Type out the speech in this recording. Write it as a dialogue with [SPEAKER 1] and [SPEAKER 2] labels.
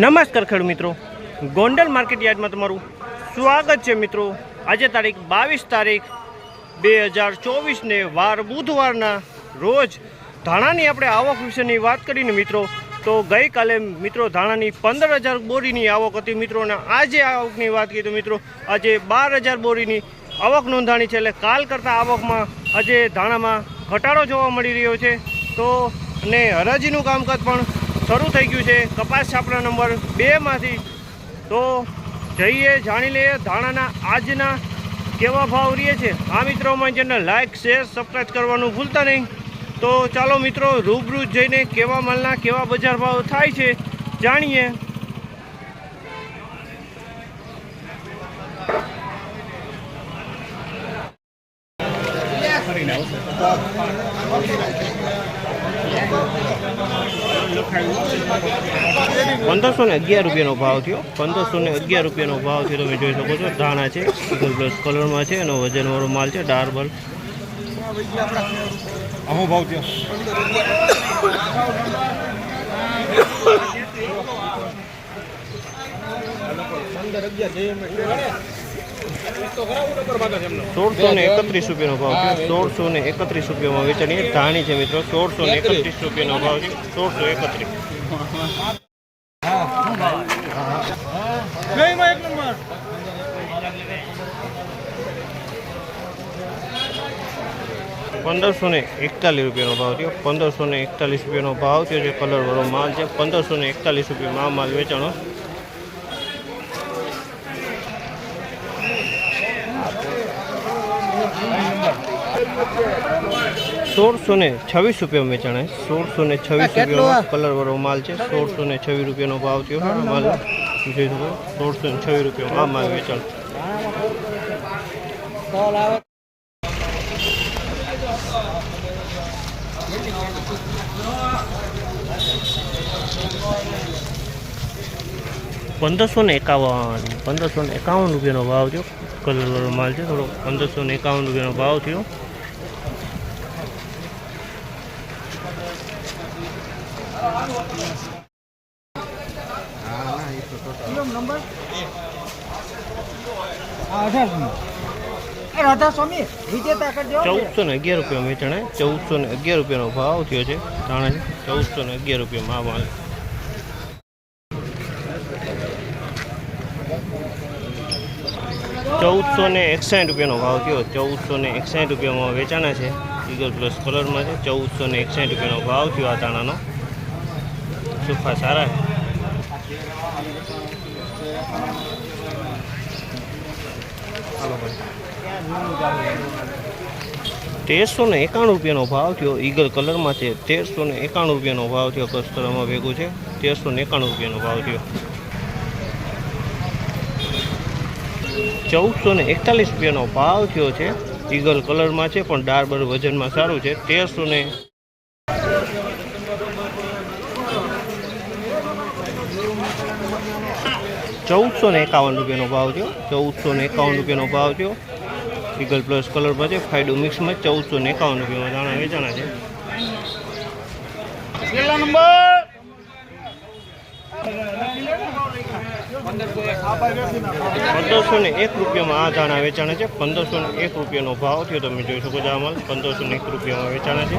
[SPEAKER 1] નમસ્કાર ખેડૂત મિત્રો. ગોંડલ માર્કેટ યાર્ડમાં તમારું સ્વાગત છે મિત્રો. આજે તારીખ બાવીસ તારીખ બે હજાર ચોવીસને વાર બુધવારના રોજ ધાણાની આપણે આવક વિશેની વાત કરીને મિત્રો. તો ગઈકાલે મિત્રો ધાણાની પંદર હજાર બોરીની આવક હતી મિત્રો. આજે આવકની વાત કરીએ તો મિત્રો, આજે બાર હજાર બોરીની આવક નોંધાણી છે. એટલે કાલ કરતાં આવકમાં આજે ધાણામાં ઘટાડો જોવા મળી રહ્યો છે. તો અને હરાજીનું કામકાજ પણ શરૂ થઈ ગયું છે. કપાસ છાપરા નંબર બેમાંથી તો જઈએ, જાણી લઈએ ધાણાના આજના કેવા ભાવ રહે છે. આ મિત્રો, અમારી ચેનલ લાઇક શેર સબસ્ક્રાઈબ કરવાનું ભૂલતા નહીં. તો ચાલો મિત્રો, રૂબરૂ જઈને કેવા માલના કેવા બજાર ભાવ થાય છે, જાણીએ. પંદરસો ને અગિયાર રૂપિયાનો ભાવ થયો. પંદરસો ને અગિયાર રૂપિયાનો ભાવ થયો તમે જોઈ શકો છો. ધાણા છે ઇગલ પ્લસ કલરમાં છે એનો વજનવાળો માલ છે ડાર્બલ.
[SPEAKER 2] અમો ભાવ થયો.
[SPEAKER 1] સોળસો એકત્રીસ રૂપિયાનો ભાવ છે સોળસો એકત્રીસ રૂપિયામાં વેચાણી. ધાણી છે મિત્રો. સોળસો એકત્રીસ રૂપિયાનો ભાવ છે. સોળસો એકત્રીસ. પંદરસો ને એકતાલીસ રૂપિયાનો ભાવ થયો. પંદરસો ને એકતાલીસ રૂપિયાનો ભાવ થયો. જે કલરવાળો માલ છે. પંદરસો ને એકતાલીસ રૂપિયામાં આ માલ વેચાણો સોળસો ને છવ્વીસ રૂપિયામાં વેચાણ છે સોળસો ને છવ્વીસ રૂપિયાનો કલરવાળો માલ છે. સોળસો ને છવ્વીસ રૂપિયાનો ભાવ થયો આ માલ. જોઈ શકો સોળસો ને છવ્વીસ રૂપિયામાં આ માલ વેચાણ. પંદરસો ને એકાવન. પંદરસો ને એકાવન રૂપિયાનો ભાવ થયો. કલરવાળો માલ છે થોડો. પંદરસો ને એકાવન રૂપિયાનો ભાવ થયો. ચૌદસો ને અગિયાર રૂપિયા વેચાણે ચૌદસો અગિયાર રૂપિયાનો ભાવ થયો છે છે, ચૌદસો ને અગિયાર રૂપિયામાં આ માલ. એકસાઠ રૂપિયાનો ભાવ થયો, ચૌદસો એકસાઠ રૂપિયામાં વેચાણા છે, ઈગલ પ્લસ કલરમાં છે, ચૌદસો ને એકસાઠ રૂપિયાનો ભાવ થયો આ દાણાનો સુફા સારા ભાઈ. તેરસો ને એકાણું રૂપિયાનો ભાવ થયો. ઈગલ કલરમાં છે. તેરસો ને એકાણું રૂપિયાનો ભાવ થયો. કસ્તરામાં ભેગું છે. તેરસો ને એકાણું રૂપિયાનો ભાવ થયો. ચૌદસો ને એકતાલીસ રૂપિયાનો ભાવ થયો છે. ઈગલ કલરમાં છે પણ ડાર્બર વજનમાં સારું છે. તેરસો ને ચૌદસો ને એકાવન રૂપિયાનો ભાવ થયો. ચૌદસો ને એકાવન રૂપિયાનો ભાવ થયો. ઈગલ પ્લસ કલરમાં છે. ફાઇડો મિક્સમાં ચૌદસો ને એકાવન રૂપિયામાં દાણા વેચાણા છે. પંદરસો ને એક રૂપિયામાં આ દાણા વેચાણા છે. પંદરસો ને એક રૂપિયાનો ભાવ થયો. તમે જોઈ શકો છો આ માલ પંદરસો ને એક રૂપિયામાં વેચાણા છે.